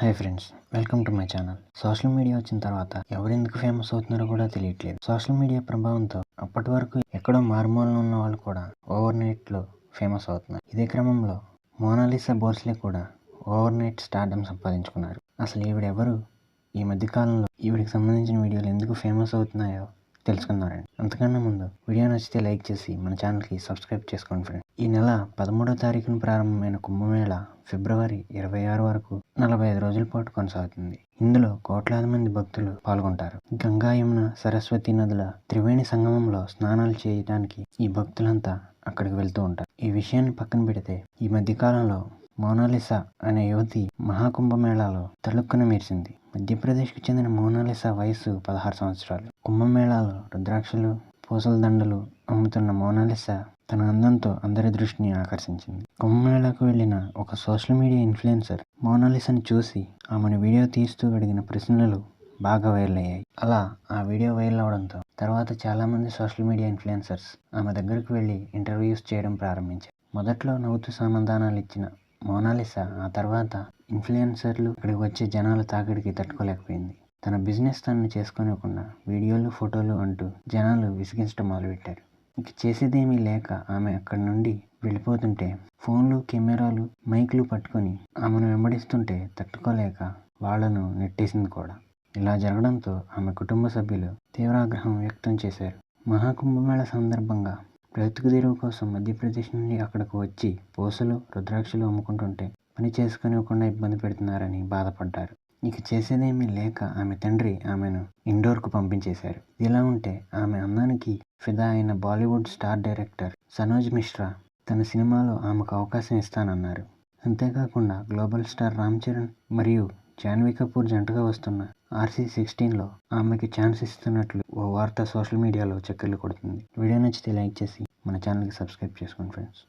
Hi friends welcome to my channel social media వచ్చిన తర్వాత ఎవరెందుకు famous అవుతున్నారో కూడా తెలియట్లేదు. సోషల్ మీడియా ప్రభావంతో అప్పటి వరకు ఎక్కడో మారుమూలన ఉన్న వాళ్ళు కూడా ఓవర్ నైట్లో ఫేమస్ అవుతున్నారు. ఇదే క్రమంలో మోనాలిసా బోర్స్లే కూడా ఓవర్ నైట్ స్టార్డమ్ సంపాదించుకున్నారు. అసలు ఈవిడెవరు? ఈ మధ్యకాలంలో ఈవిడికి సంబంధించిన వీడియోలు ఎందుకు ఫేమస్ అవుతున్నాయో తెలుసుకుందాం అంతకన్నా ముందు వీడియో నచ్చితే లైక్ చేసి మన ఛానల్కి సబ్స్క్రైబ్ చేసుకోండి ఫ్రెండ్ ఈ నెల పదమూడో తారీఖున ప్రారంభమైన కుంభమేళ ఫిబ్రవరి ఇరవై ఆరు వరకు నలభై ఐదు రోజుల పాటు కొనసాగుతుంది. ఇందులో కోట్లాది మంది భక్తులు పాల్గొంటారు. గంగా యమున సరస్వతి నదుల త్రివేణి సంగమంలో స్నానాలు చేయడానికి ఈ భక్తులంతా అక్కడికి వెళ్తూ ఉంటారు. ఈ విషయాన్ని పక్కన పెడితే ఈ మధ్యకాలంలో మోనాలిసా అనే యువతి మహాకుంభమేళాలో తలుక్కున మెరిసింది. మధ్యప్రదేశ్కు చెందిన మోనాలిసా వయసు పదహారు సంవత్సరాలు. కుంభమేళాలో రుద్రాక్షలు పూసల దండలు అమ్ముతున్న మోనాలిసా తన అందంతో అందరి దృష్టిని ఆకర్షించింది. కుంభమేళాకు వెళ్ళిన ఒక సోషల్ మీడియా ఇన్ఫ్లుయెన్సర్ మోనాలిసాని చూసి ఆమెను వీడియో తీస్తూ అడిగిన ప్రశ్నలు బాగా వైరల్ అయ్యాయి. అలా ఆ వీడియో వైరల్ అవడంతో తర్వాత చాలామంది సోషల్ మీడియా ఇన్ఫ్లుయెన్సర్స్ ఆమె దగ్గరకు వెళ్ళి ఇంటర్వ్యూస్ చేయడం ప్రారంభించారు. మొదట్లో నవ్వుతూ సమాధానాలు ఇచ్చిన మోనాలిసా ఆ తర్వాత ఇన్ఫ్లుయెన్సర్లు ఇక్కడికి వచ్చే జనాల తాకిడికి తట్టుకోలేకపోయింది. తన బిజినెస్ తనని చేసుకోనివ్వకుండా వీడియోలు ఫోటోలు అంటూ జనాలు విసిగించడం మొదలుపెట్టారు. ఇక చేసేదేమీ లేక ఆమె అక్కడి నుండి వెళ్ళిపోతుంటే ఫోన్లు కెమెరాలు మైక్లు పట్టుకొని ఆమెను వెంబడిస్తుంటే తట్టుకోలేక వాళ్ళను నెట్టేసింది కూడా. ఇలా జరగడంతో ఆమె కుటుంబ సభ్యులు తీవ్రాగ్రహం వ్యక్తం చేశారు. మహాకుంభమేళ సందర్భంగా బ్రతుకు తెరువు కోసం మధ్యప్రదేశ్ నుండి అక్కడికి వచ్చి పూసలు రుద్రాక్షలు అమ్ముకుంటుంటే పని చేసుకునివ్వకుండా ఇబ్బంది పెడుతున్నారని బాధపడ్డారు. ఇక చేసేదేమీ లేక ఆమె తండ్రి ఆమెను ఇండోర్కు పంపించేశారు. ఇలా ఉంటే ఆమె అందానికి ఫిదా అయిన Bollywood star director Sanoj Mishra తన సినిమాలో ఆమెకు అవకాశం ఇస్తానన్నారు. అంతేకాకుండా గ్లోబల్ స్టార్ రామ్ చరణ్ మరియు జాన్వీ కపూర్ జంటగా వస్తున్న ఆర్సీ సిక్స్టీన్లో ఆమెకి ఛాన్స్ ఇస్తున్నట్లు ఓ వార్త సోషల్ మీడియాలో చక్కర్లు కొడుతుంది. వీడియో నచ్చితే లైక్ చేసి మన ఛానల్కి సబ్స్క్రైబ్ చేసుకోండి ఫ్రెండ్స్.